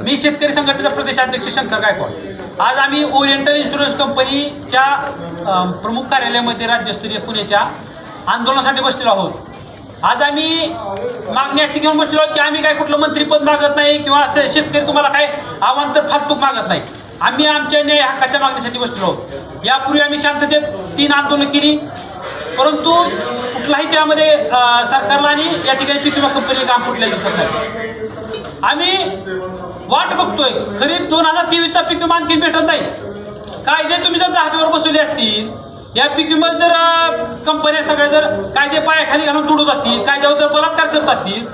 मी शेतकरी संघटनेचा प्रदेशाध्यक्ष शंकर गायकवाड. आज आम्ही ओरिएंटल इन्शुरन्स कंपनीच्या प्रमुख कार्यालयामध्ये राज्यस्तरीय पुण्याच्या आंदोलनासाठी बसलेलो आहोत. आज आम्ही मागणी अशी घेऊन बसलेलो आहोत की आम्ही काय कुठलं मंत्रीपद मागत नाही किंवा असं शेतकरी तुम्हाला काय आव्हान तर फालतूक मागत नाही. आम्ही आमच्या न्याय हक्काच्या मागणीसाठी बसलेलो आहोत. यापूर्वी आम्ही शांततेत तीन आंदोलनं केली. परंतु कुठलाही त्यामध्ये सरकारला आणि या ठिकाणी पीक विमा कंपनी काम फुटलेलं दिसत नाही. आम्ही वाट बघतोय. खरीप दोन हजार तेवीसचा पीक विमा आणखी भेटत नाही. कायदे तुम्ही जर दहावीवर बसवले असतील या पीक विमा जर कंपन्या सगळ्या जर कायदे पायाखाली घालून तुडत असतील कायद्यावर जर बलात्कार करत असतील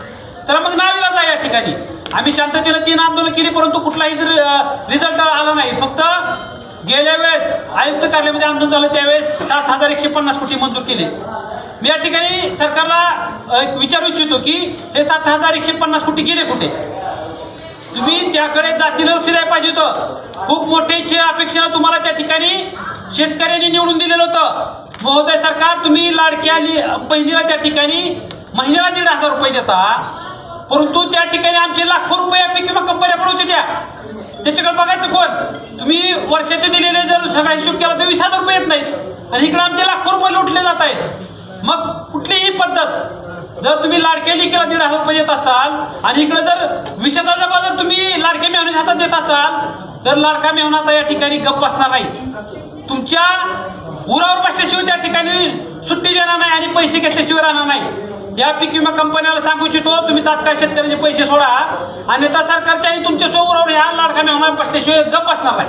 तर मग नावीला जा या ठिकाणी. आम्ही शांततेला तीन आंदोलन केली परंतु कुठलाही जर रिझल्ट आला नाही. फक्त गेल्या वेळेस आयुक्त कार्यालयामध्ये आंदोलन झालं त्यावेळेस सात हजार एकशे पन्नास कोटी मंजूर केले. मी या ठिकाणी सरकारला एक विचारू इच्छितो की हे सात हजार एकशे पन्नास कोटी गेले कुठे? तुम्ही त्याकडे जातीला लक्ष द्यायला पाहिजे होतं. खूप मोठे अपेक्षा तुम्हाला त्या ठिकाणी शेतकऱ्यांनी निवडून दिलेलं होतं. महोदय सरकार तुम्ही लाडकी आली बहिणीला त्या ठिकाणी महिन्याला दीड हजार रुपये देता परंतु त्या ठिकाणी आमचे लाखो रुपये या पीक विमा कंपन्या पडवते त्या. त्याच्याकडे बघायचं कोण? तुम्ही वर्षाचे दिलेले जर सगळा हिशोब केला तर वीस हजार रुपये येत नाहीत. आणि इकडे आमचे लाखो रुपये लुटले जात आहेत. मग कुठलीही पद्धत जर तुम्ही लाडक्या लेकीला दीड हजार रुपये देत असाल आणि इकडे जर विषयाचा जबा जर तुम्ही लाडक्या मेहनत हातात देत असाल तर लाडका मेहनत आता या ठिकाणी गप्प बसणार नाही. तुमच्या उरावर बसल्याशिवाय त्या ठिकाणी सुट्टी देणार नाही आणि पैसे घेतल्याशिवाय राहणार नाही. या पीक विमा कंपन्याला सांगू इच्छितो तुम्ही तात्काळ शेतकऱ्यांचे पैसे सोडा. आणि सरकारच्या सरकारच्याही तुमच्यासोबत ह्या लाडका मेहना बसल्याशिवाय गप्प बसणार नाही.